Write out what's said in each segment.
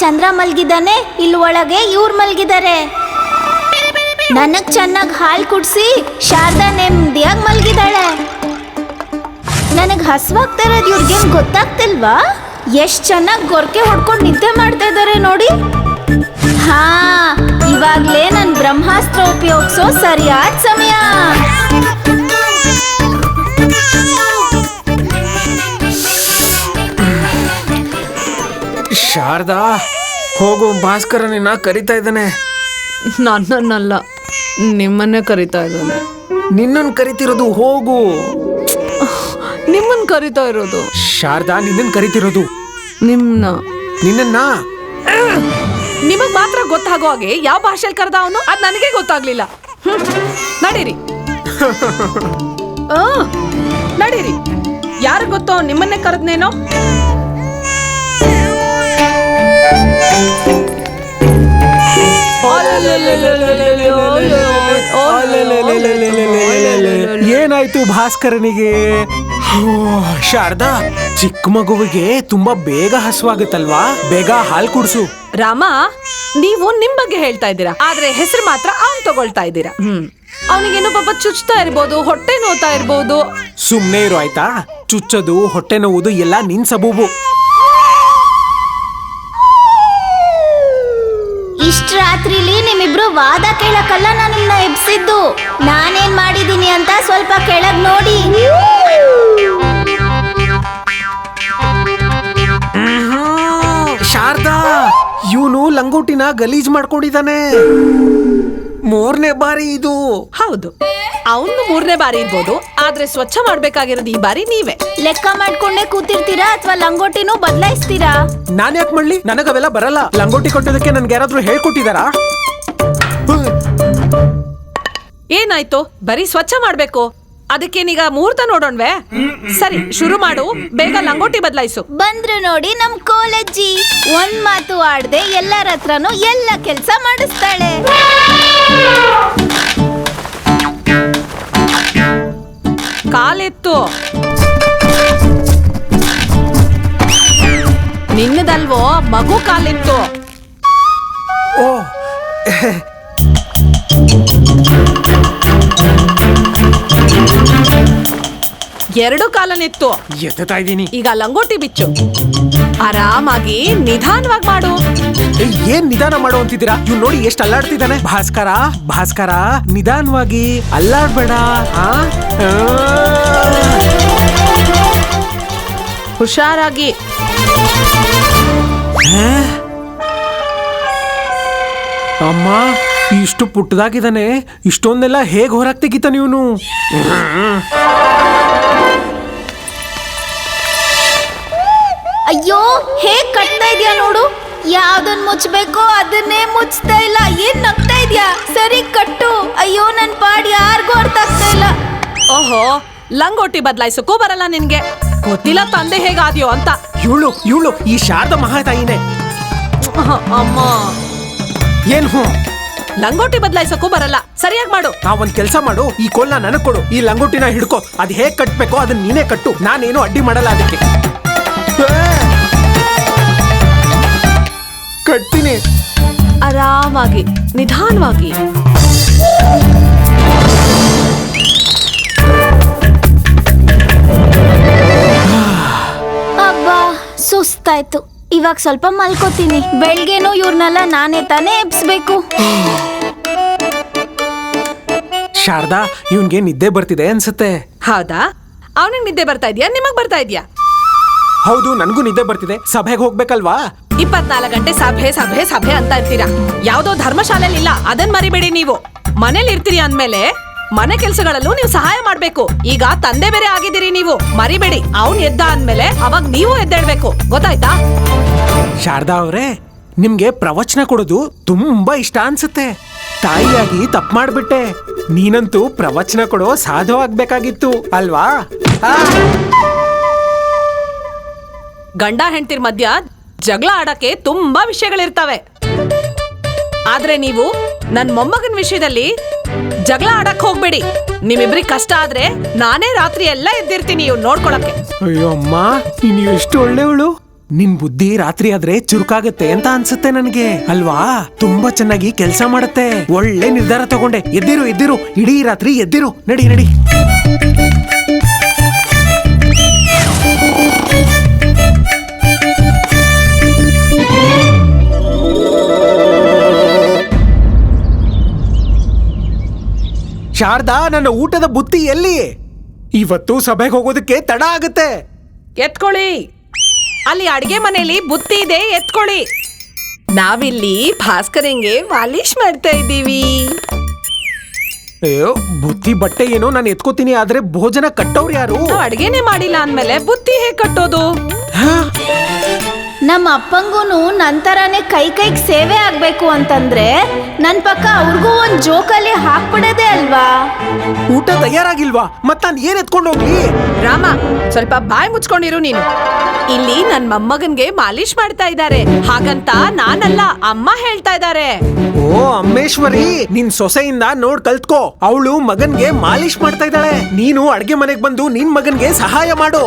ಚಂದ್ರ ಮಲ್ಗಿದಾನೆ ಇಲ್ಲಿ ಒಳಗೆ ಇವ್ರು ಮಲ್ಗಿದ್ದಾರೆ ನನಗ್ ಚೆನ್ನಾಗಿ ಹಾಲು ಕುಡಿಸಿ ಶಾರದಾ ನೆಮ್ಮದಿಯಾಗಿ ಮಲ್ಗಿದ್ದಾಳೆ ನನಗೆ ಹಸ್ವಾಗ್ತಾ ಇರೋದು ಇವ್ರಿಗೇನು ಗೊತ್ತಾಗ್ತಿಲ್ವಾ? ಎಷ್ಟು ಚೆನ್ನಾಗಿ ಗೊರ್ಕೆ ಹೊಡ್ಕೊಂಡು ನಿದ್ದೆ ಮಾಡ್ತಾ ಇದ್ದಾರೆ ನೋಡಿ. ಹಾ, ಇವಾಗಲೇ ನನ್ನ ಬ್ರಹ್ಮಾಸ್ತ್ರ ಉಪಯೋಗಿಸೋ ಸರಿಯಾದ ಸಮಯ. ಶಾರದಾ ಹೋಗು ಭಾಸ್ಕರ ನಿನ್ನ ಕರಿತಾ ಇದ್ದಾನೆ. ನನ್ನನ್ನಲ್ಲ ನಿಮ್ಮನ್ನೇ ಕರಿತಾ ಇದ್ದಾನೆ. ನಿನ್ನನ್ ಕರಿತಿರೋದು ಹೋಗು. ನಿಮ್ಮನ್ನ ಕರಿತಾ ಇರೋದು. ಶಾರದಾ ನಿನ್ನನ್ ಕರಿತಿರೋದು. ನಿಮ್ಮನ್ನ ನಿನ್ನನ್ನ. ನಿಮಗ್ ಮಾತ್ರ ಗೊತ್ತಾಗೋ ಹಾಗೆ ಯಾವ ಭಾಷೆಲ್ ಕರೆದ ಅವನು? ಅದ್ ನನಗೆ ಗೊತ್ತಾಗ್ಲಿಲ್ಲ. ಹ್ಮ್. ನಡೀರಿ. ಆ, ನಡೀರಿ. ಯಾರು ಗೊತ್ತೋ ನಿಮ್ಮನ್ನೇ ಕರೆದ್ನೇನೋ? ಏನಾಯ್ತು ಭಾಸ್ಕರನಿಗೆ ಶಾರದಾ ಚಿಕ್ಕ ಮಗುವಿಗೆ ತುಂಬಾ ಬೇಗ ಹಸುವಾಗುತ್ತಲ್ವಾ ಬೇಗ ಹಾಲ್ ಕುಡ್ಸು ರಾಮ ನೀವು ನಿಮ್ ಬಗ್ಗೆ ಹೇಳ್ತಾ ಇದ್ದೀರಾ ಆದ್ರೆ ಹೆಸರು ಮಾತ್ರ ಅವ್ನ್ ತಗೊಳ್ತಾ ಇದ್ದೀರಾ ಹ್ಮ್ ಅವನಿಗೇನೋ ಪಾಪ ಚುಚ್ತಾ ಇರ್ಬೋದು ಹೊಟ್ಟೆ ನೋತಾ ಇರ್ಬೋದು ಸುಮ್ನೆ ಇರು ಆಯ್ತಾ ಚುಚ್ಚೋದು ಹೊಟ್ಟೆ ನೋವುದು ಎಲ್ಲ ನಿನ್ ಸಬೂಬು ನಿಮ್ಮಿಬ್ರು ವಾದ ಕೇಳಕ್ಕಲ್ಲ ನಾನು ನಿಮ್ನ ಎಬ್ಸಿದ್ದು. ನಾನೇನ್ ಮಾಡಿದೀನಿ ಅಂತ ಸ್ವಲ್ಪ ಕೆಳಗ್ ನೋಡಿ. ಶಾರದಾ ಇವನು ಲಂಗೋಟಿನ ಗಲೀಜ್ ಮಾಡ್ಕೊಂಡಿದ್ದಾನೆ ಮೂರನೇ ಬಾರಿ ಇದು. ಹೌದು. ಅವನು ಮೂರನೇ ಬಾರಿ ಇರ್ಬೋದು ಆದ್ರೆ ಸ್ವಚ್ಛ ಮಾಡ್ಬೇಕಾಗಿರೋದು ಈ ಬಾರಿ ನೀವೇ. ಲೆಕ್ಕ ಮಾಡ್ಕೊಂಡೇ ಕೂತಿರ್ತೀರಾ ಅಥವಾ ಲಂಗೋಟಿನೂ ಬದಲಾಯಿಸ್ತೀರಾ? ನಾನ್ ಯಾಕೆ ಮಾಡ್ಲಿ? ನನಗ್ ಅವೆಲ್ಲ ಬರಲ್ಲ. ಲಂಗೋಟಿ ಕೊಟ್ಟಿದ್ದಕ್ಕೆ ನನ್ಗೆ ಯಾರಾದ್ರೂ ಹೇಳ್ಕೊಟ್ಟಿದಾರಾ. ಏನಾಯ್ತು? ಬರೀ ಸ್ವಚ್ಛ ಮಾಡ್ಬೇಕು. ಅದಕ್ಕೇನೀಗ ಮುಹೂರ್ತ ನೋಡೋಣ್ವೆ? ಸರಿ ಶುರು ಮಾಡು. ಬೇಗ ಲಂಗೋಟಿ ಬದಲಾಯಿಸು. ಬಂದ್ರು ನೋಡಿ ನಮ್ ಕೋಲಜ್ಜಿ ಒಂದ್ ಮಾತು ಆಡದೆ ಎಲ್ಲರ ಹತ್ರನೂ ಎಲ್ಲ ಕೆಲ್ಸ ಮಾಡಿಸ್ತಾಳೆ. ಕಾಲೆತ್ತು. ನಿನ್ನದಲ್ವೋ ಮಗು ಕಾಲೆತ್ತು. ಓ ಎರಡು ಕಾಲನಿತ್ತು. ಎತ್ತಾ ಇದ್ದೀನಿ. ಈಗ ಲಂಗೋಟಿ ಬಿಚ್ಚು. ಆರಾಮಾಗಿ ನಿಧಾನವಾಗಿ ಮಾಡು. ಏನ್ ನಿಧಾನ ಮಾಡು ಅಂತಿದ್ದೀರಾ? ಇವ್ ನೋಡಿ ಎಷ್ಟು ಅಲ್ಲಾಡ್ತಿದ್ದಾನೆ. ಭಾಸ್ಕರ ಭಾಸ್ಕರ ನಿಧಾನವಾಗಿ ಅಲ್ಲಾಡ್ಬೇಡ? ಆ. ಹುಷಾರಾಗಿ. ಅಮ್ಮ? ಇಷ್ಟು ಪುಟ್ಟದಾಗಿದ್ದಾನೆ ಇಷ್ಟೊಂದೆಲ್ಲ ಹೇಗೆ ಹೊರಗ್ ತೆಗಿತಾನೆ ಇವನು? ಅಯ್ಯೋ ಹೇಗ್ ಕಟ್ತಾ ಇದೆಯಾ ನೋಡು? ಯಾವ್ದನ್ ಮುಚ್ಬೇಕೋ ಅದನ್ನೇ ಮುಚ್ತಾ ಇಲ್ಲ. ಏನ್ ನಗ್ತಾ ಇದ್ಯಾ? ಸರಿ ಕಟ್ಟು. ಅಯ್ಯೋ ನನ್ ಪಾಡ್ ಯಾರಿಗೂ ಅರ್ಥ ಆಗ್ತಾ ಇಲ್ಲ. ಓಹೋ ಲಂಗೋಟಿ ಬದಲಾಯಿಸಕ್ಕೂ ಬರಲ್ಲ ನಿನ್ಗೆ. ಗೊತ್ತಿಲ್ಲ ತಂದೆ ಹೇಗಾದ್ಯೋ ಅಂತ. ಇವಳು ಇವಳು ಈ ಶಾರದ ಮಹಾತಾಯಿನೇ. ಅಮ್ಮ. ಏನ್ ಹ್ಞೂ ಲಂಗೋಟಿ ಬದಲಾಯಿಸಕ್ಕೂ ಬರಲ್ಲ. ಸರಿಯಾಗಿ ಮಾಡು. ನಾವೊಂದ್ ಕೆಲಸ ಕೆಲ್ಸ ಮಾಡು ಈ ಕೋಲ್ನ ನನಗ್ ಕೊಡು ಈ ಲಂಗೋಟಿನ ಹಿಡ್ಕೊ ಅದ್ ಹೇಗ್ ಕಟ್ಬೇಕೋ ಅದನ್ನ ನೀನೇ ಕಟ್ಟು ನಾನೇನು ಅಡ್ಡಿ ಮಾಡಲ್ಲ ಅದಕ್ಕೆ! ಕಟ್ತೀನಿ. ಆರಾಮಾಗಿ ನಿಧಾನವಾಗಿ. ಅಬ್ಬಾ ಸುಸ್ತಾಯ್ತು. ಇವಾಗ ಸ್ವಲ್ಪ ಮಲ್ಕೋತೀನಿ. ಬೆಳಗ್ಗೆನೂ ಇವ್ರನ್ನೆಲ್ಲ ನಾನೇ ತಾನೇ ಎಬ್ಸ್ಬೇಕು. ಶಾರದಾ ಇವನ್ಗೆ ನಿದ್ದೆ ಬರ್ತಿದೆ ಅನ್ಸುತ್ತೆ. ಹೌದಾ? ಅವನಿಗೆ ನಿದ್ದೆ ಬರ್ತಾ ಇದೆಯಾ? ನಿಮಗ್ ಬರ್ತಾ ಇದ್ಯಾ? ಹೌದು ನನಗೂ ನಿದ್ದೆ ಬರ್ತಿದೆ. ಸಭೆಗೆ ಹೋಗ್ಬೇಕಲ್ವಾ? ಇಪ್ಪತ್ನಾಲ್ಕು ಗಂಟೆ ಸಭೆ ಸಭೆ ಸಭೆ ಅಂತ ಇರ್ತೀರಾ? ಯಾವ್ದೋ ಧರ್ಮಶಾಲೆಲಿಲ್ಲ. ಅದನ್ ಮರಿಬೇಡಿ ನೀವು. ಮನೇಲಿ ಇರ್ತೀರಿ ಅಂದ್ಮೇಲೆ ಮನೆ ಕೆಲ್ಸಗಳಲ್ಲೂ ನೀವು ಸಹಾಯ ಮಾಡ್ಬೇಕು. ಈಗ ತಂದೆ ಬೇರೆ ಆಗಿದ್ದೀರಿ ನೀವು. ಮರಿಬೇಡಿ. ಅವ್ನ್ ಎದ್ದ ಅಂದ್ಮೇಲೆ ಅವಾಗ ನೀವು ಎದ್ದೇಳ್ಬೇಕು. ಗೊತ್ತಾಯ್ತಾ? ಶಾರದಾ ಅವರೇ ನಿಮ್ಗೆ ಪ್ರವಚನ ಕೊಡೋದು ತುಂಬಾ ಇಷ್ಟ ಅನ್ಸುತ್ತೆ. ತಾಯಿಯಾಗಿ ತಪ್ಪು ಮಾಡ್ಬಿಟ್ಟೆ. ನೀನಂತೂ ಪ್ರವಚನ ಕೊಡೋ ಸಾಧುವಾಗ್ಬೇಕಾಗಿತ್ತು ಅಲ್ವಾ? ಆ, ಗಂಡ ಹೆಂಡತಿರ್ ಮಧ್ಯ ಜಗಳ ಆಡಕ್ಕೆ ತುಂಬಾ ವಿಷಯಗಳಿರ್ತವೆ. ಆದ್ರೆ ನೀವು ನನ್ ಮೊಮ್ಮಗನ್ ವಿಷಯದಲ್ಲಿ ಜಗಳ ಆಡಕ್ ಹೋಗ್ಬೇಡಿ. ನಿಮ್ಮಿಬ್ರಿಗೆ ಕಷ್ಟ ಆದ್ರೆ ನಾನೇ ರಾತ್ರಿ ಎಲ್ಲ ಎದ್ದಿರ್ತೀನಿ ಇವ್ ನೋಡ್ಕೊಳಕ್ಕೆ. ಅಯ್ಯೋ ಅಮ್ಮ, ನೀನು ಎಷ್ಟು ಒಳ್ಳೆವಳು ನಿನ್ ಬುದ್ಧಿ ರಾತ್ರಿ ಆದ್ರೆ ಚುರುಕಾಗತ್ತೆ ಅಂತ ಅನ್ಸುತ್ತೆ ನನಗೆ. ಅಲ್ವಾ? ತುಂಬಾ ಚೆನ್ನಾಗಿ ಕೆಲಸ ಮಾಡುತ್ತೆ. ಒಳ್ಳೆ ನಿರ್ಧಾರ ತಗೊಂಡೆ. ಎದ್ದಿರು ಎದ್ದಿರು, ಇಡೀ ರಾತ್ರಿ ಎದ್ದಿರು. ನಡಿ ನಡಿ. ಶಾರದಾ ನನ್ನ ಊಟದ ಬುತ್ತಿ ಎಲ್ಲಿ ಇವತ್ತು ಸಭೆಗೆ ಹೋಗೋದಕ್ಕೆ ತಡ ಆಗುತ್ತೆ. ಎತ್ಕೊಳ್ಳಿ. ಅಲ್ಲಿ ಅಡಿಗೆ ಮನೆಯಲ್ಲಿ ಬುತ್ತಿ ಇದೆ ಎತ್ಕೊಳ್ಳಿ. ನಾವಿಲ್ಲಿ ಭಾಸ್ಕರಂಗೆ ಮಾಲಿಶ್ ಮಾಡ್ತಾ ಇದ್ದೀವಿ. ಅಯ್ಯೋ ಬುತ್ತಿ ಬಟ್ಟೆ ಏನೋ ನಾನು ಎತ್ಕೋತೀನಿ ಆದ್ರೆ ಭೋಜನ ಕಟ್ಟೋರು ಯಾರು? ನಾವು ಅಡ್ಗೆನೆ ಮಾಡಿಲ್ಲ ಅಂದ್ಮೇಲೆ ಬುತ್ತಿ ಹೇಗೆ ಕಟ್ಟೋದು? ನಮ್ಮ ಅಪ್ಪಂಗೂನು ನಂತರನೇ ಕೈ ಕೈಗೆ ಸೇವೆ ಆಗಬೇಕು ಅಂತಂದ್ರೆ ನನ್ನ ಪಕ್ಕ ಅವ್ರಿಗೂ ಒಂದು ಜೋಕಲ್ಲಿ ಹಾಕ್ಬಿಡದೆ ಅಲ್ವಾ? ಊಟ ತಯಾರಾಗಿಲ್ವಾ? ಮತ್ತೆ ನಾನು ಏನ್ ಎತ್ಕೊಂಡು ಹೋಗ್ಲಿ? ರಾಮ ಸ್ವಲ್ಪ ಬಾಯಿ ಮುಚ್ಕೊಂಡಿರು ನೀನು. ಇಲ್ಲಿ ನನ್ನ ಮೊಮ್ಮಗನ್ಗೆ ಮಾಲಿಶ್ ಮಾಡ್ತಾ ಇದ್ದಾರೆ. ಹಾಗಂತ ನಾನಲ್ಲ ಅಮ್ಮ ಹೇಳ್ತಾ ಇದ್ದಾರೆ. ಓ ಅಮ್ಮೇಶ್ವರಿ ನಿನ್ ಸೊಸೆಯಿಂದ ನೋಡ್ ಕಲ್ತ್ಕೋ. ಅವಳು ಮಗನ್ಗೆ ಮಾಲಿಶ್ ಮಾಡ್ತಾ ಇದ್ದಾಳೆ. ನೀನು ಅಡ್ಗೆ ಮನೆಗ್ ಬಂದು ನಿನ್ ಮಗನ್ಗೆ ಸಹಾಯ ಮಾಡು.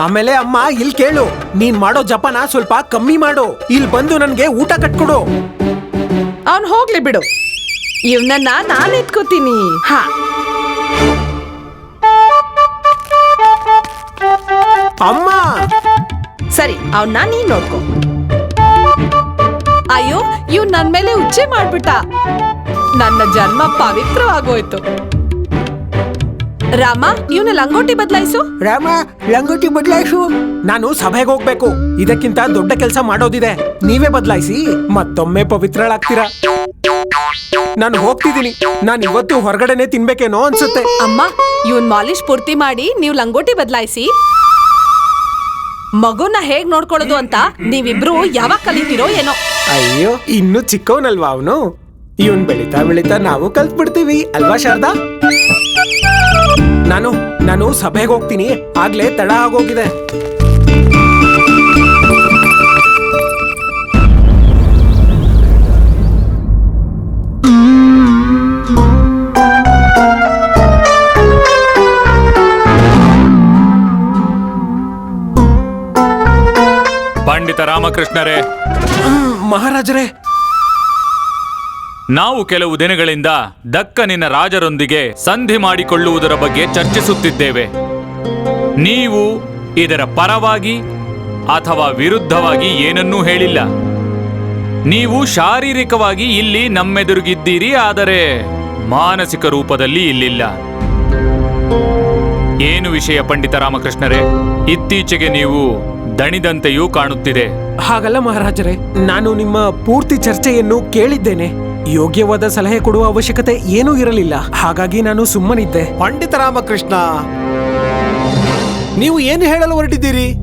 ಆಮೇಲೆ ಅಮ್ಮ ಇಲ್ ಕೇಳು. ನೀನ್ ಮಾಡೋ ಜಪನ ಸ್ವಲ್ಪ ಕಮ್ಮಿ ಮಾಡು. ಇಲ್ ಬಂದು ನನ್ಗೆ ಊಟ ಕಟ್ಕೊಡು. ಅವ್ನ್ ಹೋಗ್ಲಿ ಬಿಡು. ಇವ್ನನ್ನ ನಾನ್ ಎತ್ಕೋತೀನಿ. ಹಾ. ಅಮ್ಮ! ಸರಿ ಅವ್ನ ನೀನ್ ನೋಡ್ಕೊ. ಅಯ್ಯೋ ಇವ್ ನನ್ ಮೇಲೆ ಉಚ್ಚೆ ಮಾಡ್ಬಿಟ್ಟ. ನನ್ನ ಜನ್ಮ ಪವಿತ್ರವಾಗೋಯ್ತು. ರಾಮ ಇವನ ಲಂಗೋಟಿ ಬದಲಾಯಿಸು. ರಾಮ ಲಂಗೋಟಿ ಬದಲಾಯಿಸು. ನಾನು ಸಭೆಗೆ ಹೋಗ್ಬೇಕು. ಇದಕ್ಕಿಂತ ದೊಡ್ಡ ಕೆಲಸ ಮಾಡೋದಿದೆ. ನೀವೇ ಬದಲಾಯಿಸಿ ಮತ್ತೊಮ್ಮೆ ಪವಿತ್ರಳಾಗ್ತೀರಾ? ನಾನು ಹೋಗ್ತಿದ್ದೀನಿ. ನಾನು ಇವತ್ತು ಹೊರಗಡೆನೆ ತಿನ್ಬೇಕೇನೋ ಅನ್ಸುತ್ತೆ. ಅಮ್ಮ ಇವನ್ ಮಾಲಿಶ್ ಪೂರ್ತಿ ಮಾಡಿ ನೀವು ಲಂಗೋಟಿ ಬದಲಾಯಿಸಿ. ಮಗುನ ಹೇಗ್ ನೋಡ್ಕೊಳ್ಳೋದು ಅಂತ ನೀವಿಬ್ರು ಯಾವಾಗ ಕಲಿತೀರೋ ಏನೋ. ಅಯ್ಯೋ ಇನ್ನು ಚಿಕ್ಕವನಲ್ವಾ ಅವನು? ಇವನ್ ಬೆಳಿತಾ ಬೆಳಿತಾ ನಾವು ಕಲ್ತ್ಬಿಡ್ತೀವಿ ಅಲ್ವಾ ಶಾರದಾ? ನಾನು ನಾನು ಸಭೆಗೆ ಹೋಗ್ತೀನಿ ಆಗ್ಲೇ ತಡ ಆಗೋಗಿದೆ. ಪಂಡಿತ ರಾಮಕೃಷ್ಣರೇ. ಮಹಾರಾಜರೇ. ನಾವು ಕೆಲವು ದಿನಗಳಿಂದ ದಕ್ಕನಿನ ರಾಜರೊಂದಿಗೆ ಸಂಧಿ ಮಾಡಿಕೊಳ್ಳುವುದರ ಬಗ್ಗೆ ಚರ್ಚಿಸುತ್ತಿದ್ದೇವೆ. ನೀವು ಇದರ ಪರವಾಗಿ ಅಥವಾ ವಿರುದ್ಧವಾಗಿ ಏನನ್ನೂ ಹೇಳಿಲ್ಲ. ನೀವು ಶಾರೀರಿಕವಾಗಿ ಇಲ್ಲಿ ನಮ್ಮೆದುರುಗಿದ್ದೀರಿ, ಆದರೆ ಮಾನಸಿಕ ರೂಪದಲ್ಲಿ ಇಲ್ಲಿಲ್ಲ. ಏನು ವಿಷಯ ಪಂಡಿತ ರಾಮಕೃಷ್ಣರೇ? ಇತ್ತೀಚೆಗೆ ನೀವು ದಣಿದಂತೆಯೂ ಕಾಣುತ್ತಿದೆ. ಹಾಗಲ್ಲ ಮಹಾರಾಜರೇ, ನಾನು ನಿಮ್ಮ ಪೂರ್ತಿ ಚರ್ಚೆಯನ್ನು ಕೇಳಿದ್ದೇನೆ. ಯೋಗ್ಯವಾದ ಸಲಹೆ ಕೊಡುವ ಅವಶ್ಯಕತೆ ಏನೂ ಇರಲಿಲ್ಲ. ಹಾಗಾಗಿ ನಾನು ಸುಮ್ಮನಿದ್ದೆ. ಪಂಡಿತ ರಾಮಕೃಷ್ಣ ನೀವು ಏನು ಹೇಳಲು ಹೊರಟಿದ್ದೀರಿ?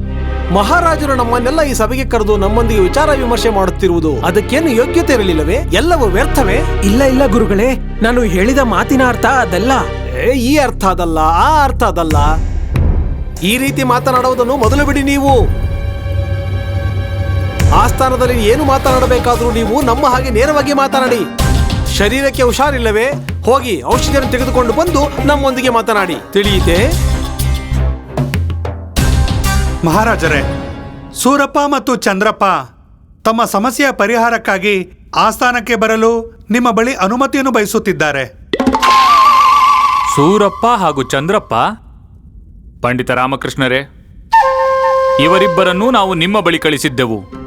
ಮಹಾರಾಜರು ನಮ್ಮನ್ನೆಲ್ಲ ಈ ಸಭೆಗೆ ಕರೆದು ನಮ್ಮೊಂದಿಗೆ ವಿಚಾರ ವಿಮರ್ಶೆ ಮಾಡುತ್ತಿರುವುದು ಅದಕ್ಕೇನು ಯೋಗ್ಯತೆ ಇರಲಿಲ್ಲವೇ? ಎಲ್ಲವೂ ವ್ಯರ್ಥವೇ? ಇಲ್ಲ ಇಲ್ಲ ಗುರುಗಳೇ. ನಾನು ಹೇಳಿದ ಮಾತಿನ ಅರ್ಥ ಅದಲ್ಲ. ಏ, ಈ ಅರ್ಥ ಅದಲ್ಲ ಆ ಅರ್ಥ ಅದಲ್ಲ. ಈ ರೀತಿ ಮಾತನಾಡುವುದನ್ನು ಮೊದಲು ಬಿಡಿ ನೀವು. ಆಸ್ಥಾನದಲ್ಲಿ ಏನು ಮಾತನಾಡಬೇಕಾದ್ರೂ ನೀವು ನಮ್ಮ ಹಾಗೆ ನೇರವಾಗಿ ಮಾತನಾಡಿ. ಶರೀರಕ್ಕೆ ಹುಷಾರಿಲ್ಲವೇ? ಹೋಗಿ ಔಷಧಿಯನ್ನು ತೆಗೆದುಕೊಂಡು ಬಂದು ನಮ್ಮೊಂದಿಗೆ ಮಾತನಾಡಿ. ತಿಳಿಯಿತೆ? ಮಹಾರಾಜರೇ ಸೂರಪ್ಪ ಮತ್ತು ಚಂದ್ರಪ್ಪ ತಮ್ಮ ಸಮಸ್ಯೆಯ ಪರಿಹಾರಕ್ಕಾಗಿ ಆಸ್ಥಾನಕ್ಕೆ ಬರಲು ನಿಮ್ಮ ಬಳಿ ಅನುಮತಿಯನ್ನು ಬಯಸುತ್ತಿದ್ದಾರೆ. ಸೂರಪ್ಪ ಹಾಗೂ ಚಂದ್ರಪ್ಪ? ಪಂಡಿತ ರಾಮಕೃಷ್ಣರೇ ಇವರಿಬ್ಬರನ್ನೂ ನಾವು ನಿಮ್ಮ ಬಳಿ ಕಳಿಸಿದ್ದೆವು.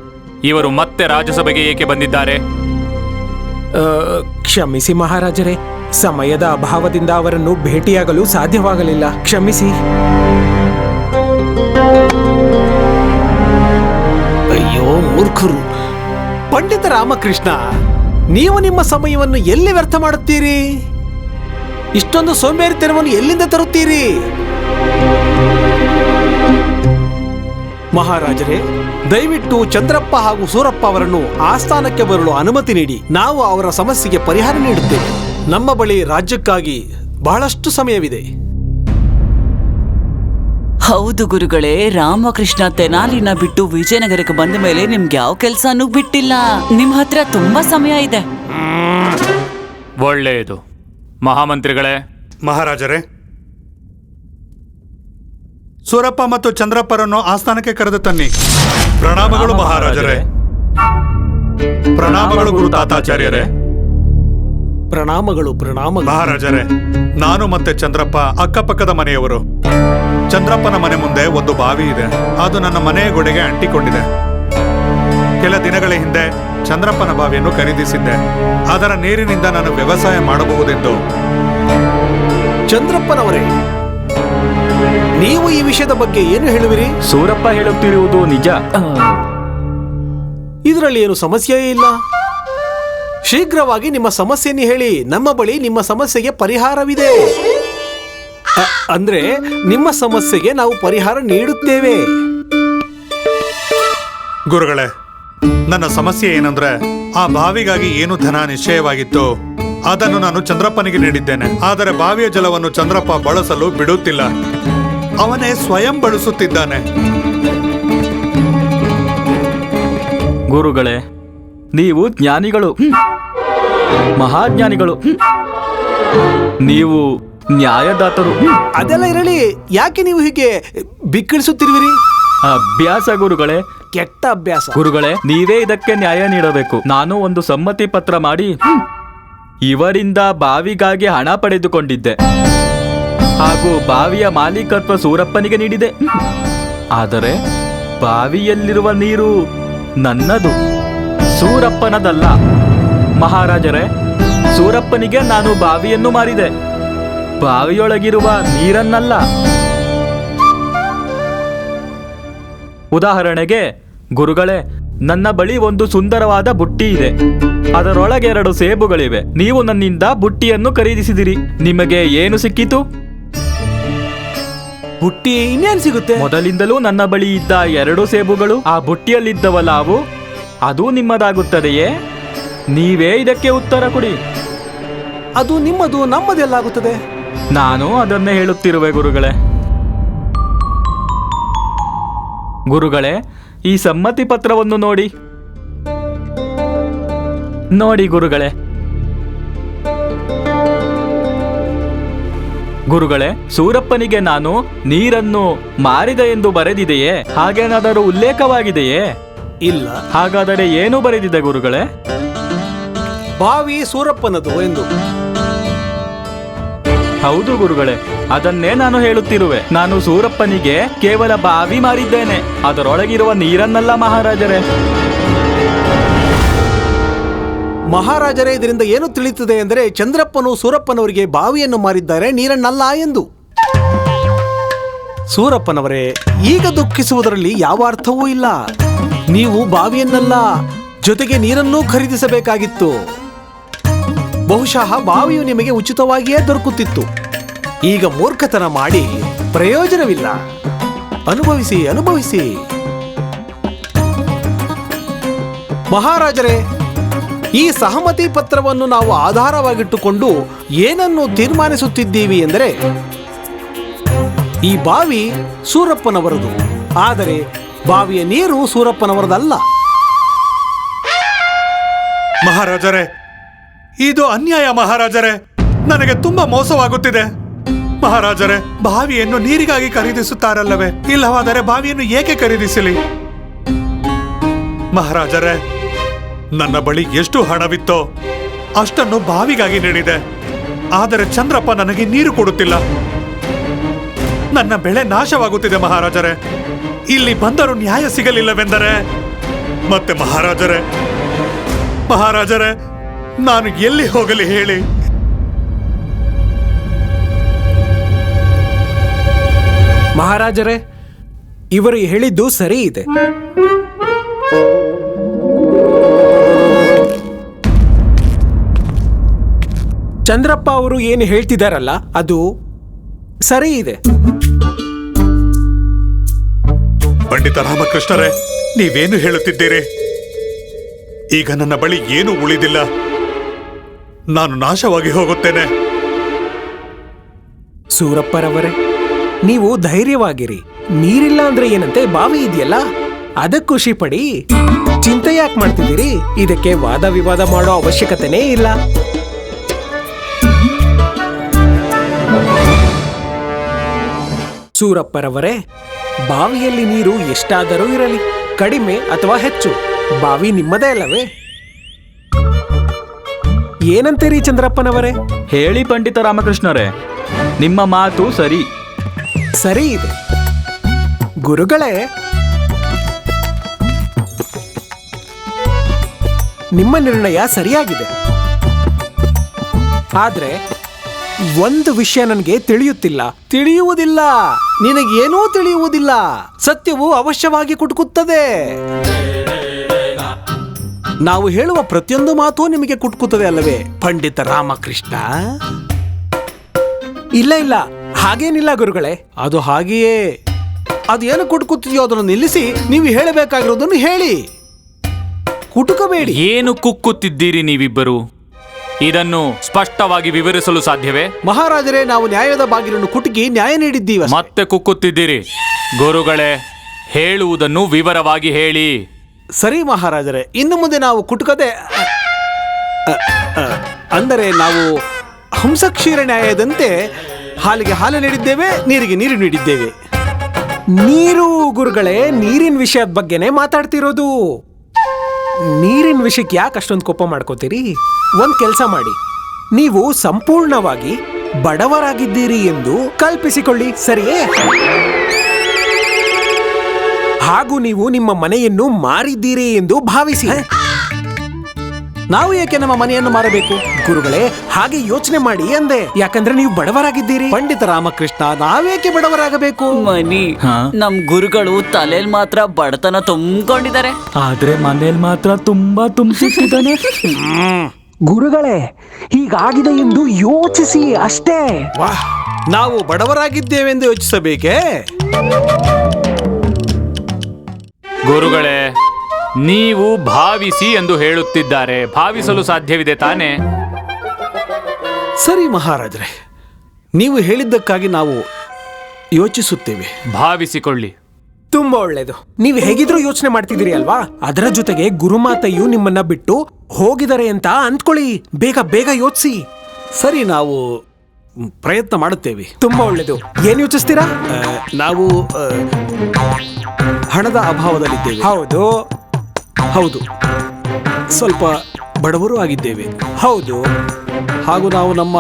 ಇವರು ಮತ್ತೆ ರಾಜ್ಯಸಭೆಗೆ ಏಕೆ ಬಂದಿದ್ದಾರೆ? ಆ, ಕ್ಷಮಿಸಿ ಮಹಾರಾಜರೇ. ಸಮಯದ ಅಭಾವದಿಂದ ಅವರನ್ನು ಭೇಟಿಯಾಗಲು ಸಾಧ್ಯವಾಗಲಿಲ್ಲ. ಕ್ಷಮಿಸಿ. ಅಯ್ಯೋ ಮೂರ್ಖರು. ಪಂಡಿತ ರಾಮಕೃಷ್ಣ ನೀವು ನಿಮ್ಮ ಸಮಯವನ್ನು ಎಲ್ಲಿ ವ್ಯರ್ಥ ಮಾಡುತ್ತೀರಿ? ಇಷ್ಟೊಂದು ಸೋಂಬೇರಿತನವನ್ನು ಎಲ್ಲಿಂದ ತರುತ್ತೀರಿ? ಮಹಾರಾಜರೇ ದಯವಿಟ್ಟು ಚಂದ್ರಪ್ಪ ಹಾಗೂ ಸೂರಪ್ಪ ಅವರನ್ನು ಆಸ್ಥಾನಕ್ಕೆ ಬರಲು ಅನುಮತಿ ನೀಡಿ. ನಾವು ಅವರ ಸಮಸ್ಯೆಗೆ ಪರಿಹಾರ ನೀಡುತ್ತೇವೆ. ನಮ್ಮ ಬಳಿ ರಾಜ್ಯಕ್ಕಾಗಿ ಬಹಳಷ್ಟು ಸಮಯವಿದೆ. ಹೌದು ಗುರುಗಳೇ ರಾಮಕೃಷ್ಣ ತೆನಾಲಿನ ಬಿಟ್ಟು ವಿಜಯನಗರಕ್ಕೆ ಬಂದ ಮೇಲೆ ನಿಮ್ಗೆ ಯಾವ ಕೆಲಸನೂ ಬಿಟ್ಟಿಲ್ಲ. ನಿಮ್ ಹತ್ರ ತುಂಬಾ ಸಮಯ ಇದೆ. ಒಳ್ಳೆಯದು. ಮಹಾಮಂತ್ರಿಗಳೇ. ಮಹಾರಾಜರೇ ಸೂರಪ್ಪ ಮತ್ತು ಚಂದ್ರಪ್ಪರನ್ನು ಆಸ್ಥಾನಕ್ಕೆ ಕರೆದು ತನ್ನಿ. ಪ್ರಣಾಮಗಳು ಮಹಾರಾಜರೇ. ಪ್ರಣಾಮಗಳು ಗುರು ತಾತಾಚಾರ್ಯರೇ. ಪ್ರಣಾಮಗಳು ಪ್ರಣಾಮಗಳು. ಮಹಾರಾಜರೇ ನಾನು ಮತ್ತೆ ಚಂದ್ರಪ್ಪ ಅಕ್ಕಪಕ್ಕದ ಮನೆಯವರು. ಚಂದ್ರಪ್ಪನ ಮನೆ ಮುಂದೆ ಒಂದು ಬಾವಿ ಇದೆ. ಅದು ನನ್ನ ಮನೆಯ ಗೋಡೆಗೆ ಅಂಟಿಕೊಂಡಿದೆ. ಕೆಲ ದಿನಗಳ ಹಿಂದೆ ಚಂದ್ರಪ್ಪನ ಬಾವಿಯನ್ನು ಖರೀದಿಸಿದ್ದೆ. ಅದರ ನೀರಿನಿಂದ ನಾನು ವ್ಯವಸಾಯ ಮಾಡಬಹುದೆಂದು. ಚಂದ್ರಪ್ಪನವರೇ ನೀವು ಈ ವಿಷಯದ ಬಗ್ಗೆ ಏನು ಹೇಳುವಿರಿ? ಸೂರಪ್ಪ ಹೇಳುತ್ತಿರುವುದು ನಿಜ. ಇದರಲ್ಲಿ ಏನು ಸಮಸ್ಯೆಯೇ ಇಲ್ಲ? ಶೀಘ್ರವಾಗಿ ನಿಮ್ಮ ಸಮಸ್ಯೆಯನ್ನು ಹೇಳಿ ನಮ್ಮ ಬಳಿ ನಿಮ್ಮ ಸಮಸ್ಯೆಗೆ ಪರಿಹಾರವಿದೆ. ಅ- ಅಂದ್ರೆ ನಿಮ್ಮ ಸಮಸ್ಯೆಗೆ ನಾವು ಪರಿಹಾರ ನೀಡುತ್ತೇವೆ. ಗುರುಗಳೇ ನನ್ನ ಸಮಸ್ಯೆ ಏನಂದ್ರೆ ಆ ಬಾವಿಗಾಗಿ ಏನು ಧನ ನಿಶ್ಚಯವಾಗಿತ್ತು ಅದನ್ನು ನಾನು ಚಂದ್ರಪ್ಪನಿಗೆ ನೀಡಿದ್ದೇನೆ. ಆದರೆ ಬಾವಿಯ ಜಲವನ್ನು ಚಂದ್ರಪ್ಪ ಬಳಸಲು ಬಿಡುತ್ತಿಲ್ಲ. ಅವನೇ ಸ್ವಯಂ ಬಳಸುತ್ತಿದ್ದಾನೆ. ಗುರುಗಳೇ ನೀವು ಜ್ಞಾನಿಗಳು. ಮಹಾಜ್ಞಾನಿಗಳು. ನೀವು ನ್ಯಾಯದಾತರು. ಅದೆಲ್ಲ ಇರಲಿ ಯಾಕೆ ನೀವು ಹೀಗೆ ಬಿಕ್ಕಳಿಸುತ್ತಿರುವಿರಿ? ಅಭ್ಯಾಸ ಗುರುಗಳೇ. ಕೆಟ್ಟ ಅಭ್ಯಾಸ. ಗುರುಗಳೇ ನೀವೇ ಇದಕ್ಕೆ ನ್ಯಾಯ ನೀಡಬೇಕು. ನಾನು ಒಂದು ಸಮ್ಮತಿ ಪತ್ರ ಮಾಡಿ ಇವರಿಂದ ಬಾವಿಗಾಗಿ ಹಣ ಪಡೆದುಕೊಂಡಿದ್ದೆ. ಹಾಗೂ ಬಾವಿಯ ಮಾಲೀಕತ್ವ ಸೂರಪ್ಪನಿಗೆ ನೀಡಿದೆ. ಆದರೆ ಬಾವಿಯಲ್ಲಿರುವ ನೀರು ನನ್ನದು. ಸೂರಪ್ಪನದಲ್ಲ. ಮಹಾರಾಜರೇ, ಸೂರಪ್ಪನಿಗೆ ನಾನು ಬಾವಿಯನ್ನು ಮಾರಿದೆ. ಬಾವಿಯೊಳಗಿರುವ ನೀರನ್ನಲ್ಲ. ಉದಾಹರಣೆಗೆ, ಗುರುಗಳೇ, ನನ್ನ ಬಳಿ ಒಂದು ಸುಂದರವಾದ ಬುಟ್ಟಿ ಇದೆ. ಅದರೊಳಗೆ ಎರಡು ಸೇಬುಗಳಿವೆ. ನೀವು ನನ್ನಿಂದ ಬುಟ್ಟಿಯನ್ನು ಖರೀದಿಸಿದಿರಿ. ನಿಮಗೆ ಏನು ಸಿಕ್ಕಿತು? ಬುಟ್ಟಿ ಇನ್ನೇನ್ ಸಿಗುತ್ತೆ? ಮೊದಲಿಂದಲೂ ನನ್ನ ಬಳಿ ಇದ್ದ ಎರಡು ಸೇಬುಗಳು ಆ ಬುಟ್ಟಿಯಲ್ಲಿದ್ದವಲ್ಲ ಅವು ಅದು ನಿಮ್ಮದಾಗುತ್ತದೆಯೇ? ನೀವೇ ಇದಕ್ಕೆ ಉತ್ತರ ಕೊಡಿ. ಅದು ನಿಮ್ಮದು ನಮ್ಮದೆಲ್ಲಾಗುತ್ತದೆ? ನಾನು ಅದನ್ನೇ ಹೇಳುತ್ತಿರುವೆ ಗುರುಗಳೇ. ಗುರುಗಳೇ ಈ ಸಮ್ಮತಿ ಪತ್ರವನ್ನು ನೋಡಿ. ನೋಡಿ ಗುರುಗಳೇ ಗುರುಗಳೇ ಸೂರಪ್ಪನಿಗೆ ನಾನು ನೀರನ್ನು ಮಾರಿದೆ ಎಂದು ಬರೆದಿದೆಯೇ? ಹಾಗೇನಾದರೂ ಉಲ್ಲೇಖವಾಗಿದೆಯೇ? ಇಲ್ಲ. ಹಾಗಾದರೆ ಏನು ಬರೆದಿದೆ ಗುರುಗಳೇ? ಬಾವಿ ಸೂರಪ್ಪನದು ಎಂದು. ಹೌದು ಗುರುಗಳೇ ಅದನ್ನೇ ನಾನು ಹೇಳುತ್ತಿರುವೆ. ನಾನು ಸೂರಪ್ಪನಿಗೆ ಕೇವಲ ಬಾವಿ ಮಾರಿದ್ದೇನೆ. ಅದರೊಳಗಿರುವ ನೀರನ್ನಲ್ಲ ಮಹಾರಾಜರೇ. ಮಹಾರಾಜರೇ, ಇದರಿಂದ ಏನು ತಿಳಿಯುತ್ತದೆ ಎಂದರೆ ಚಂದ್ರಪ್ಪನು ಸೂರಪ್ಪನವರಿಗೆ ಬಾವಿಯನ್ನು ಮಾರಿದ್ದಾರೆ, ನೀರನ್ನಲ್ಲ ಎಂದು. ಸೂರಪ್ಪನವರೇ, ಈಗ ದುಃಖಿಸುವುದರಲ್ಲಿ ಯಾವ ಅರ್ಥವೂ ಇಲ್ಲ. ನೀವು ಬಾವಿಯನ್ನಲ್ಲ, ಜೊತೆಗೆ ನೀರನ್ನೂ ಖರೀದಿಸಬೇಕಾಗಿತ್ತು. ಬಹುಶಃ ಬಾವಿಯು ನಿಮಗೆ ಉಚಿತವಾಗಿಯೇ ದೊರಕುತ್ತಿತ್ತು. ಈಗ ಮೂರ್ಖತನ ಮಾಡಿ ಪ್ರಯೋಜನವಿಲ್ಲ. ಅನುಭವಿಸಿ ಅನುಭವಿಸಿ. ಮಹಾರಾಜರೇ ಈ ಸಹಮತಿ ಪತ್ರವನ್ನು ನಾವು ಆಧಾರವಾಗಿಟ್ಟುಕೊಂಡು ಏನನ್ನು ತೀರ್ಮಾನಿಸುತ್ತಿದ್ದೀವಿ ಎಂದರೆ, ಈ ಬಾವಿ ಸೂರಪ್ಪನವರದು. ಆದರೆ ಬಾವಿಯ ನೀರು ಸೂರಪ್ಪನವರದಲ್ಲ. ಮಹಾರಾಜರೇ, ಇದು ಅನ್ಯಾಯ ಮಹಾರಾಜರೇ. ನನಗೆ ತುಂಬಾ ಮೋಸವಾಗುತ್ತಿದೆ. ಮಹಾರಾಜರೇ, ಬಾವಿಯನ್ನು ನೀರಿಗಾಗಿ ಖರೀದಿಸುತ್ತಾರಲ್ಲವೇ? ಇಲ್ಲವಾದರೆ ಬಾವಿಯನ್ನು ಏಕೆ ಖರೀದಿಸಲಿ? ಮಹಾರಾಜರೇ ನನ್ನ ಬಳಿ ಎಷ್ಟು ಹಣವಿತ್ತೋ ಅಷ್ಟನ್ನು ಬಾವಿಗಾಗಿ ನೀಡಿದೆ. ಆದರೆ ಚಂದ್ರಪ್ಪ ನನಗೆ ನೀರು ಕೊಡುತ್ತಿಲ್ಲ. ನನ್ನ ಬೆಳೆ ನಾಶವಾಗುತ್ತಿದೆ ಮಹಾರಾಜರೇ. ಇಲ್ಲಿ ಬಂದರೂ ನ್ಯಾಯ ಸಿಗಲಿಲ್ಲವೆಂದರೆ, ಮತ್ತೆ ಮಹಾರಾಜರೇ ಮಹಾರಾಜರೇ, ನಾನು ಎಲ್ಲಿ ಹೋಗಲಿ ಹೇಳಿ. ಮಹಾರಾಜರೇ, ಇವರು ಹೇಳಿದ್ದು ಸರಿ ಇದೆ ಚಂದ್ರಪ್ಪ ಅವರು ಏನು ಹೇಳ್ತಿದಾರಲ್ಲ ಅದು ಸರಿ ಇದೆ. ಪಂಡಿತ ರಾಮಕೃಷ್ಣರೇ ನೀವೇನು ಹೇಳುತ್ತಿದ್ದೀರಿ? ಈಗ ನನ್ನ ಬಳಿ ಏನೂ ಉಳಿದಿಲ್ಲ. ನಾನು ನಾಶವಾಗಿ ಹೋಗುತ್ತೇನೆ. ಸೂರಪ್ಪರವರೇ ನೀವು ಧೈರ್ಯವಾಗಿರಿ. ನೀರಿಲ್ಲ ಅಂದ್ರೆ ಏನಂತೆ ಬಾವಿ ಇದೆಯಲ್ಲ? ಅದಕ್ಕೆ ಖುಷಿ ಪಡಿ. ಚಿಂತೆ ಯಾಕೆ ಮಾಡ್ತಿದ್ದೀರಿ? ಇದಕ್ಕೆ ವಾದ ವಿವಾದ ಮಾಡೋ ಅವಶ್ಯಕತೆನೇ ಇಲ್ಲ. ಸೂರಪ್ಪರವರೇ ಬಾವಿಯಲ್ಲಿ ನೀರು ಎಷ್ಟಾದರೂ ಇರಲಿ ಕಡಿಮೆ ಅಥವಾ ಹೆಚ್ಚು ಬಾವಿ ನಿಮ್ಮದೇ ಅಲ್ಲವೇ? ಏನಂತೀರಿ ಚಂದ್ರಪ್ಪನವರೇ? ಹೇಳಿ ಪಂಡಿತ ರಾಮಕೃಷ್ಣರೇ ನಿಮ್ಮ ಮಾತು ಸರಿ. ಸರಿ ಇದೆ. ಗುರುಗಳೇ ನಿಮ್ಮ ನಿರ್ಣಯ ಸರಿಯಾಗಿದೆ. ಆದ್ರೆ ಒಂದು ವಿಷಯ ನನಗೆ ತಿಳಿಯುತ್ತಿಲ್ಲ. ತಿಳಿಯುವುದಿಲ್ಲ. ನಿನಗೇನೂ ತಿಳಿಯುವುದಿಲ್ಲ. ಸತ್ಯವು ಅವಶ್ಯವಾಗಿ ಕುಟುಕುತ್ತದೆ. ನಾವು ಹೇಳುವ ಪ್ರತಿಯೊಂದು ಮಾತು ನಿಮಗೆ ಕುಟುಕುತ್ತದೆ ಅಲ್ಲವೇ? ಪಂಡಿತ ರಾಮಕೃಷ್ಣ. ಇಲ್ಲ ಇಲ್ಲ. ಹಾಗೇನಿಲ್ಲ ಗುರುಗಳೇ. ಅದು ಹಾಗೆಯೇ. ಅದು ಏನು ಕುಟುಕುತ್ತಿದೆಯೋ ಅದನ್ನು ನಿಲ್ಲಿಸಿ ನೀವು ಹೇಳಬೇಕಾಗಿರೋದನ್ನು ಹೇಳಿ. ಕುಟುಕಬೇಡಿ. ಏನು ಕುಕ್ಕುತ್ತಿದ್ದೀರಿ ನೀವಿಬ್ಬರು? ಇದನ್ನು ಸ್ಪಷ್ಟವಾಗಿ ವಿವರಿಸಲು ಸಾಧ್ಯವೇ? ಮಹಾರಾಜರೇ ನಾವು ನ್ಯಾಯದ ಬಾಗಿಲನ್ನು ಕುಟುಕಿ ನ್ಯಾಯ ನೀಡಿದ್ದೀವಿ ಮತ್ತೆ ಕುಕ್ಕುತ್ತಿದ್ದೀರಿ. ಗುರುಗಳೇ ಹೇಳುವುದನ್ನು ವಿವರವಾಗಿ ಹೇಳಿ. ಸರಿ ಮಹಾರಾಜರೇ ಇನ್ನು ಮುಂದೆ ನಾವು ಕುಟುಕದೆ ಅ, ಅ, ಅ, ಅಂದರೆ ನಾವು ಹಂಸಕ್ಷೀರ ನ್ಯಾಯದಂತೆ ಹಾಲಿಗೆ ಹಾಲು ನೀಡಿದ್ದೇವೆ ನೀರಿಗೆ ನೀರು ನೀಡಿದ್ದೇವೆ. ನೀರು ಗುರುಗಳೇ ನೀರಿನ ವಿಷಯದ ಬಗ್ಗೆನೇ ಮಾತಾಡ್ತಿರೋದು. ನೀರಿನ ವಿಷಯಕ್ಕೆ ಯಾಕೆ ಅಷ್ಟೊಂದು ಕೋಪ ಮಾಡ್ಕೋತೀರಿ? ಒಂದು ಕೆಲಸ ಮಾಡಿ. ನೀವು ಸಂಪೂರ್ಣವಾಗಿ ಬಡವರಾಗಿದ್ದೀರಿ ಎಂದು ಕಲ್ಪಿಸಿಕೊಳ್ಳಿ, ಸರಿಯೇ? ಹಾಗೂ ನೀವು ನಿಮ್ಮ ಮನೆಯನ್ನು ಮಾರಿದ್ದೀರಿ ಎಂದು ಭಾವಿಸಿ. ನಾವು ಏಕೆ ನಮ್ಮ ಮನೆಯನ್ನು ಮಾರಬೇಕು? ಗುರುಗಳೇ ಹಾಗೆ ಯೋಚನೆ ಮಾಡಿ ಅಂದೆ ಯಾಕಂದ್ರೆ ನೀವು ಬಡವರಾಗಿದ್ದೀರಿ. ಪಂಡಿತ ರಾಮಕೃಷ್ಣ ನಾವೇಕೆ ಬಡವರಾಗಬೇಕು? ಮನಿ ಹಾ? ನಮ್ ಗುರುಗಳು ತಲೆಲ್ ಮಾತ್ರ ಬಡತನ ತುಂಬಿಕೊಂಡಿದ್ದಾರೆ. ಆದ್ರೆ ಮನೆಯಲ್ಲಿ ಮಾತ್ರ ತುಂಬಾ ತುಂಬಿಸಿದ್ದಾನೆ ಗುರುಗಳೇ ಹೀಗಾಗಿದೆ ಎಂದು ಯೋಚಿಸಿ ಅಷ್ಟೇ. ವಾಹ್ ನಾವು ಬಡವರಾಗಿದ್ದೇವೆಂದು ಯೋಚಿಸಬೇಕೇ? ಗುರುಗಳೇ ನೀವು ಭಾವಿಸಿ ಎಂದು ಹೇಳುತ್ತಿದ್ದಾರೆ. ಭಾವಿಸಲು ಸಾಧ್ಯವಿದೆ ತಾನೇ? ಸರಿ ಮಹಾರಾಜರೇ ನೀವು ಹೇಳಿದ್ದಕ್ಕಾಗಿ ನಾವು ಯೋಚಿಸುತ್ತೇವೆ. ಭಾವಿಸಿಕೊಳ್ಳಿ. ತುಂಬಾ ಒಳ್ಳೇದು. ನೀವು ಹೇಗಿದ್ರು ಯೋಚನೆ ಮಾಡ್ತಿದ್ದೀರಿ ಅಲ್ವಾ? ಅದರ ಜೊತೆಗೆ ಗುರುಮಾತೆಯು ನಿಮ್ಮನ್ನ ಬಿಟ್ಟು ಹೋಗಿದ್ದಾರೆ ಅಂತ ಅಂದ್ಕೊಳ್ಳಿ. ಬೇಗ ಬೇಗ ಯೋಚಿಸಿ. ಸರಿ ನಾವು ಪ್ರಯತ್ನ ಮಾಡುತ್ತೇವೆ. ತುಂಬಾ ಒಳ್ಳೇದು. ಏನ್ ಯೋಚಿಸ್ತೀರಾ? ನಾವು ಆ, ಹಣದ ಅಭಾವದಲ್ಲಿದ್ದೇವೆ. ಹೌದು. ಹೌದು. ಸ್ವಲ್ಪ ಬಡವರು ಆಗಿದ್ದೇವೆ. ಹೌದು. ಹಾಗೂ ನಾವು ನಮ್ಮ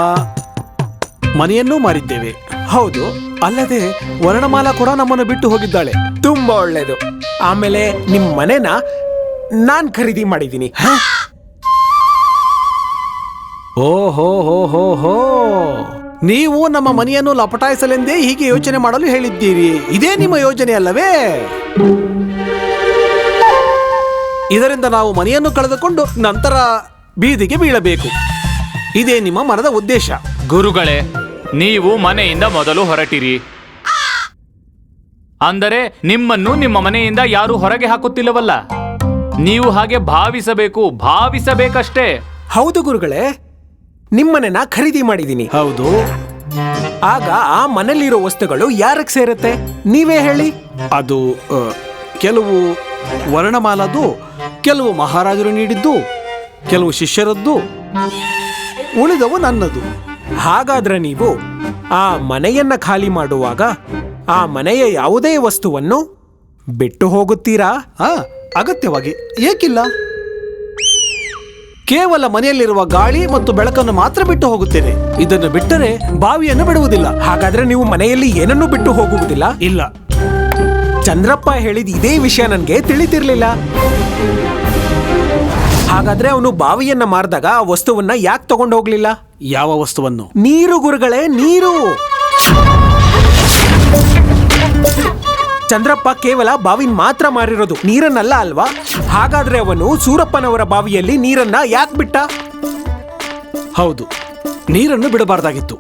ಮನೆಯನ್ನೂ ಮಾರಿದ್ದೇವೆ. ಹೌದು. ಅಲ್ಲದೆ ವರ್ಣಮಾಲ ಕೂಡ ನಮ್ಮನ್ನು ಬಿಟ್ಟು ಹೋಗಿದ್ದಾಳೆ. ತುಂಬಾ ಒಳ್ಳೇದು. ಆಮೇಲೆ ನಿಮ್ಮ ಮನೆನ ನಾನ್ ಖರೀದಿ ಮಾಡಿದ್ದೀನಿ. ಓ ಹೋ ಹೋ ಹೋ ಹೋ. ನೀವು ನಮ್ಮ ಮನೆಯನ್ನು ಲಪಟಾಯಿಸಲೆಂದೇ ಹೀಗೆ ಯೋಚನೆ ಮಾಡಲು ಹೇಳಿದ್ದೀರಿ. ಇದೇ ನಿಮ್ಮ ಯೋಜನೆ ಅಲ್ಲವೇ? ಇದರಿಂದ ನಾವು ಮನೆಯನ್ನು ಕಳೆದುಕೊಂಡು ನಂತರ ಬೀದಿಗೆ ಬೀಳಬೇಕು. ಇದೇ ನಿಮ್ಮ ಮನದ ಉದ್ದೇಶ. ಗುರುಗಳೇ ನೀವು ಮನೆಯಿಂದ ಮೊದಲು ಹೊರಟಿರಿ. ಅಂದರೆ ನಿಮ್ಮನ್ನು ನಿಮ್ಮ ಮನೆಯಿಂದ ಯಾರು ಹೊರಗೆ ಹಾಕುತ್ತಿಲ್ಲವಲ್ಲ? ನೀವು ಹಾಗೆ ಭಾವಿಸಬೇಕು ಭಾವಿಸಬೇಕಷ್ಟೇ. ಹೌದು ಗುರುಗಳೇ ನಿಮ್ಮನೆನ ಖರೀದಿ ಮಾಡಿದ್ದೀನಿ. ಹೌದು. ಆಗ ಆ ಮನೆಯಲ್ಲಿರೋ ವಸ್ತುಗಳು ಯಾರಕ್ ಸೇರುತ್ತೆ? ನೀವೇ ಹೇಳಿ. ಅದು ಕೆಲವು ವರ್ಣಮಾಲದ್ದು ಕೆಲವು ಮಹಾರಾಜರು ನೀಡಿದ್ದು ಕೆಲವು ಶಿಷ್ಯರದ್ದು ಉಳಿದವು ನನ್ನದು. ಹಾಗಾದ್ರೆ ನೀವು ಆ ಮನೆಯನ್ನ ಖಾಲಿ ಮಾಡುವಾಗ ಆ ಮನೆಯ ಯಾವುದೇ ವಸ್ತುವನ್ನು ಬಿಟ್ಟು ಹೋಗುತ್ತೀರಾ? ಆ, ಅಗತ್ಯವಾಗಿ. ಏಕಿಲ್ಲ. ಕೇವಲ ಮನೆಯಲ್ಲಿರುವ ಗಾಳಿ ಮತ್ತು ಬೆಳಕನ್ನು ಮಾತ್ರ ಬಿಟ್ಟು ಹೋಗುತ್ತೇನೆ. ಇದನ್ನು ಬಿಟ್ಟರೆ ಬಾವಿಯನ್ನು ಬಿಡುವುದಿಲ್ಲ. ಹಾಗಾದ್ರೆ ನೀವು ಮನೆಯಲ್ಲಿ ಏನನ್ನೂ ಬಿಟ್ಟು ಹೋಗುವುದಿಲ್ಲ? ಇಲ್ಲ. ಚಂದ್ರಪ್ಪ ಹೇಳಿದ ಇದೇ ವಿಷಯ ನನಗೆ ತಿಳಿತಿರ್ಲಿಲ್ಲ ಹಾಗಾದ್ರೆ ಅವನು ಬಾವಿಯನ್ನ ಮಾರಿದಾಗ ಆ ವಸ್ತುವನ್ನ ಯಾಕೆ ತಗೊಂಡು ಹೋಗ್ಲಿಲ್ಲ? ಯಾವ ವಸ್ತುವನ್ನು? ನೀರು ಗುರುಗಳೇ ನೀರು! ಚಂದ್ರಪ್ಪ ಕೇವಲ ಬಾವಿನ ಮಾತ್ರ ಮಾರಿರೋದು ನೀರನ್ನಲ್ಲ ಅಲ್ವಾ? ಹಾಗಾದ್ರೆ ಅವನು ಸೂರಪ್ಪನವರ ಬಾವಿಯಲ್ಲಿ ನೀರನ್ನ ಯಾಕೆ ಬಿಟ್ಟ? ಹೌದು ನೀರನ್ನು ಬಿಡಬಾರ್ದಾಗಿತ್ತು.